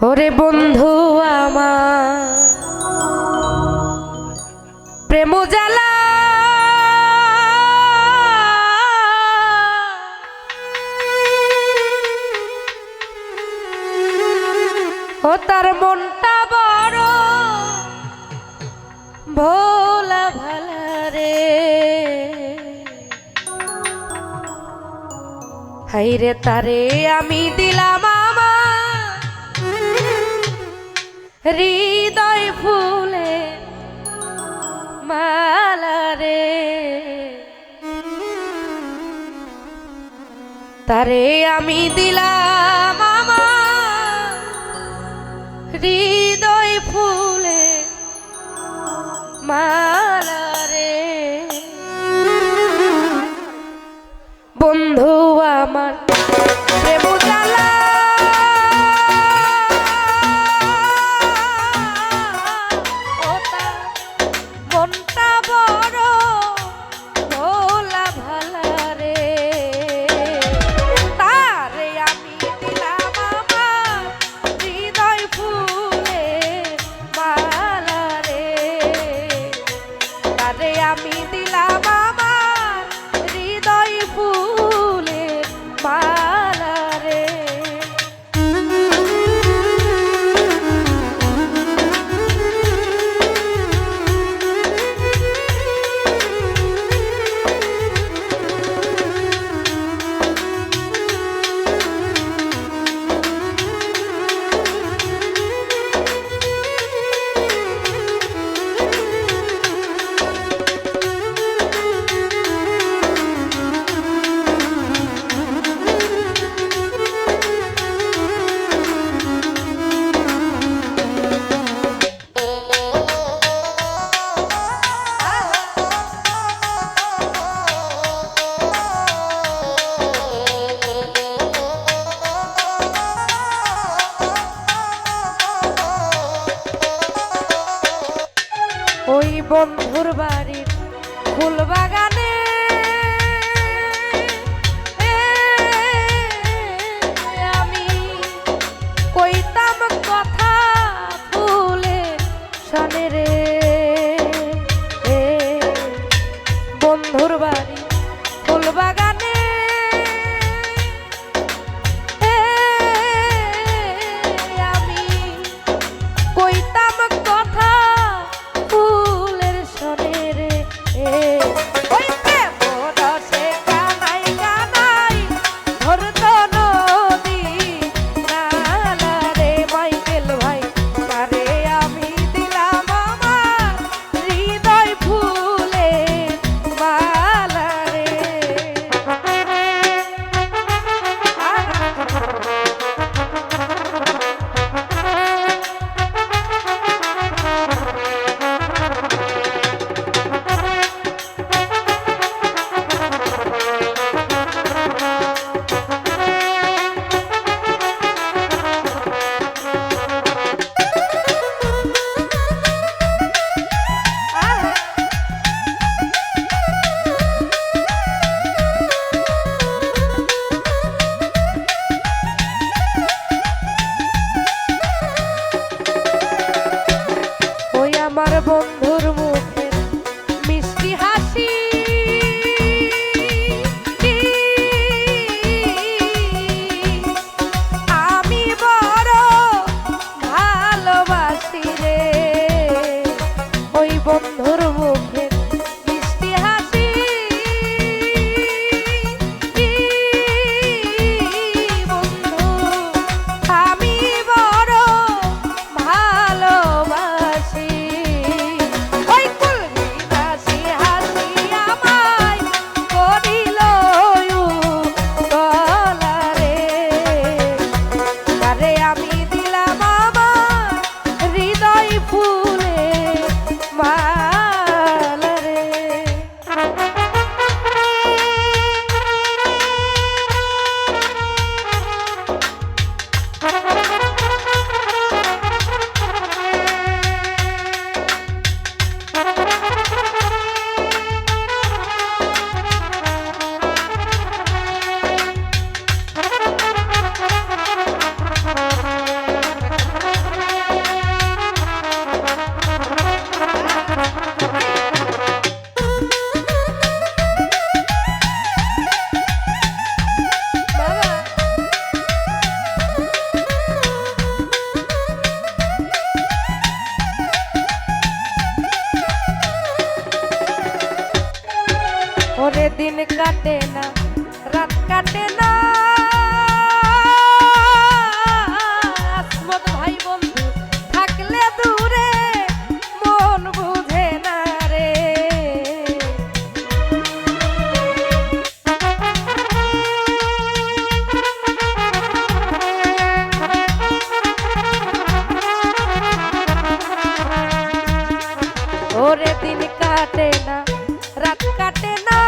ওরে বন্ধু আমার, প্রেম জ্বালা। ও তার মনটা বড় ভোলা ভালা রে। হাইরে তারে আমি দিলাম আমার হৃদয় ফুলে মালা রে। তারে আমি দিলাম আমার হৃদয় বন্ধুর বাড়ির ফুল বাগানে করে দিন কাটে না, রাত কাটে না। ভাই বন্ধু, থাকলে মন না রে। ওরে দিন কাটে না রাত কাটে না।